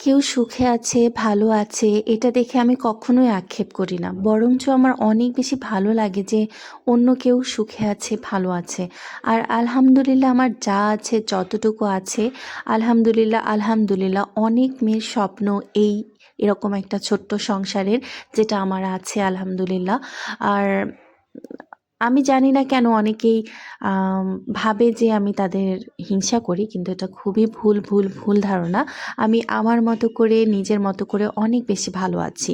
কেউ সুখে আছে, ভালো আছে এটা দেখে আমি কখনোই আক্ষেপ করি না। বরঞ্চ আমার অনেক বেশি ভালো লাগে যে অন্য কেউ সুখে আছে, ভালো আছে। আর আলহামদুলিল্লাহ আমার যা আছে যতটুকু আছে আলহামদুলিল্লাহ, আলহামদুলিল্লাহ অনেক মেয়ের স্বপ্ন এই এরকম একটা ছোট্ট সংসারের যেটা আমার আছে আলহামদুলিল্লাহ। আর আমি জানি না কেন অনেকেই ভাবে যে আমি তাদের হিংসা করি কিন্তু এটা খুবই ভুল, ভুল, ভুল ধারণা। আমি আমার মতো করে নিজের মতো করে অনেক বেশি ভালো আছি।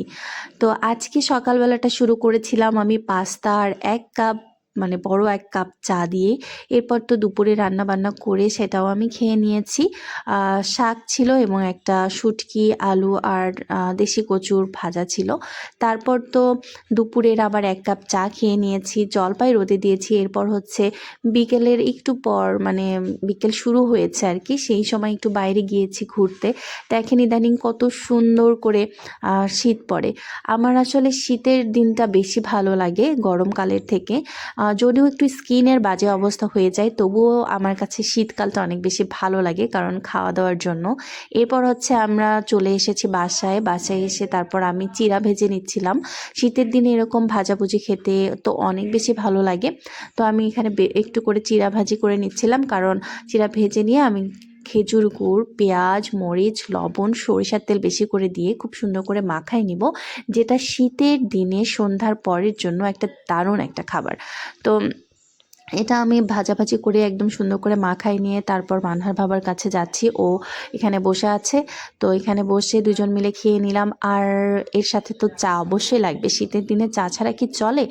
তো আজকে সকালবেলাটা শুরু করেছিলাম আমি পাস্তা আর এক কাপ মানে বড় এক কাপ চা দিয়ে। এরপর তো দুপুরে রান্না বান্না করে সেটাও আমি খেয়ে নিয়েছি। শাক ছিল এবং একটা শুঁটকি, আলু আর দেশি কচুর ভাজা ছিল। তারপর তো দুপুরের আবার এক কাপ চা খেয়ে নিয়েছি, জলপাই রোদে দিয়েছি। এরপর হচ্ছে বিকেলের একটু পর মানে বিকেল শুরু হয়েছে আর কি সেই সময় একটু বাইরে গিয়েছি ঘুরতে। দেখেন ইদানিং কত সুন্দর করে শীত পড়ে। আমার আসলে শীতের দিনটা বেশি ভালো লাগে গরমকালের থেকে। যদিও একটু স্কিনের বাজে অবস্থা হয়ে যায়, তবুও আমার কাছে শীতকালটা অনেক বেশি ভালো লাগে কারণ খাওয়া-দাওয়ার জন্য। এরপর হচ্ছে আমরা চলে এসেছি বাসায়। বাসায় এসে তারপর আমি চিরা ভেজে নিচ্ছিলাম। শীতের দিনে এরকম ভাজাভুজি খেতে তো অনেক বেশি ভালো লাগে। তো আমি এখানে একটু করে চিরা ভাজি করে নিচ্ছিলাম কারণ চিরা ভেজে নিয়ে আমি খেজুর গুড়, পেঁয়াজ, মরিচ, লবণ, সরিষার তেল বেশি করে দিয়ে খুব সুন্দর করে মাখায় নিব। যেটা শীতের দিনে সন্ধ্যার পরের জন্য একটা দারুণ একটা খাবার। তো এটা আমি ভাজাভাজি করে একদম সুন্দর করে মাখায় নিয়ে তারপর মানহার বাবার কাছে যাচ্ছি। ও এখানে বসে আছে। তো এখানে বসে দুজন মিলে খেয়ে নিলাম। আর এর সাথে তো চা অবশ্যই লাগবে। শীতের দিনে চা ছাড়া কি চলে?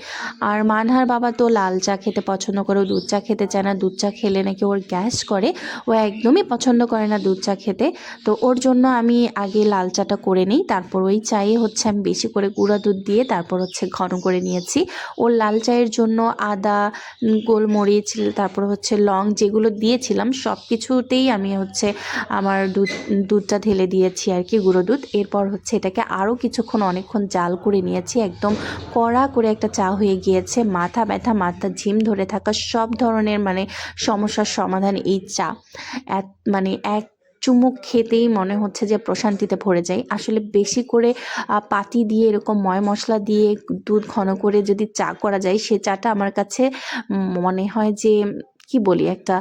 আর মানহার বাবা তো লাল চা খেতে পছন্দ করে, ও দুধ চা খেতে চায় না। দুধ চা খেলে নাকি ওর গ্যাস করে। ও একদমই পছন্দ করে না দুধ চা খেতে। তো ওর জন্য আমি আগে লাল চাটা করে নিই। তারপর ওই চায়ে হচ্ছে আমি বেশি করে গুঁড়া দুধ দিয়ে তারপর হচ্ছে ঘন করে নিয়েছি। ওর লাল চায়ের জন্য আদা, গোলমরিচ, তারপর হচ্ছে লং যেগুলো দিয়েছিলাম সব কিছুতেই আমি হচ্ছে আমার দুধ দুধটা ঢেলে দিয়েছি আর কি গুঁড়ো দুধ। এরপর হচ্ছে এটাকে আরও কিছুক্ষণ অনেকক্ষণ জাল করে নিয়েছি। একদম কড়া করে একটা চা হয়ে গিয়েছে। মাথা ব্যথা, মাথা ঝিম ধরে থাকা সব ধরনের মানে সমস্যার সমাধান এই চা। মানে এক চুমুক খেতেই মনে হচ্ছে যে প্রশান্তিতে ভরে যাই। আসলে বেশি করে পাতি দিয়ে এরকম ময় মশলা দিয়ে দুধ ঘন করে যদি চা করা যায়, সে চাটা আমার কাছে মনে হয় যে কি বলি একটা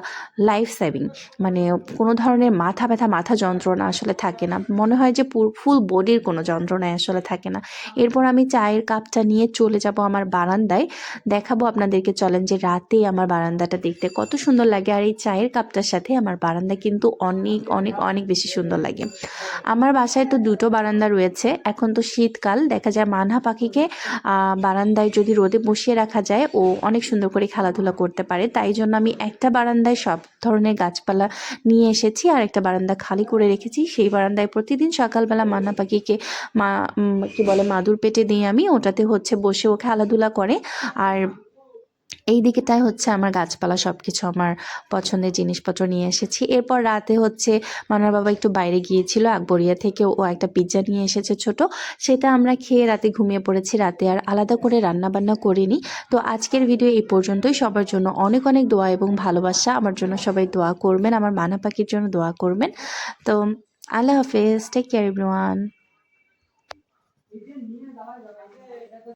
লাইফ সেভিং মানে কোনো ধরনের মাথা ব্যথা, মাথা যন্ত্রণা আসলে থাকে না। মনে হয় যে ফুল বডির কোনো যন্ত্রণাই আসলে থাকে না। এরপর আমি চায়ের কাপটা নিয়ে চলে যাব আমার বারান্দায়। দেখাবো আপনাদেরকে চলেন যে রাতে আমার বারান্দাটা দেখতে কত সুন্দর লাগে। আর এই চায়ের কাপটার সাথে আমার বারান্দা কিন্তু অনেক, অনেক, অনেক বেশি সুন্দর লাগে। আমার বাসায় তো দুটো বারান্দা রয়েছে। এখন তো শীতকাল দেখা যায় মানহা পাখিকে বারান্দায় যদি রোদে বসিয়ে রাখা যায় ও অনেক সুন্দর করে খেলাধুলা করতে পারে। তাই জন্য আমি একটা বারান্দায় সব ধরনের গাছপালা নিয়ে এসেছি। আর একটা বারান্দা খালি করে রেখেছি। সেই বারান্দায় প্রতিদিন সকালবেলা মানা পাখিকে মা কি বলে, মাদুর পেটে দিই আমি। ওটাতে হচ্ছে বসে ও খেলাধুলা করে। আর এই দিকেটায় হচ্ছে আমার গাছপালা সব কিছু আমার পছন্দের জিনিসপত্র নিয়ে এসেছি। এরপর রাতে হচ্ছে মান্নার বাবা একটু বাইরে গিয়েছিল আকবরিয়া থেকে ও একটা পিজ্জা নিয়ে এসেছে ছোট। সেটা আমরা খেয়ে রাতে ঘুমিয়ে পড়েছি। রাতে আর আলাদা করে রান্নাবান্না করিনি। তো আজকের ভিডিও এই পর্যন্তই। সবার জন্য অনেক, অনেক দোয়া এবং ভালোবাসা। আমার জন্য সবাই দোয়া করবেন। আমার মানা পাখির জন্য দোয়া করবেন। তো আল্লাহ হাফেজ। Take care everyone.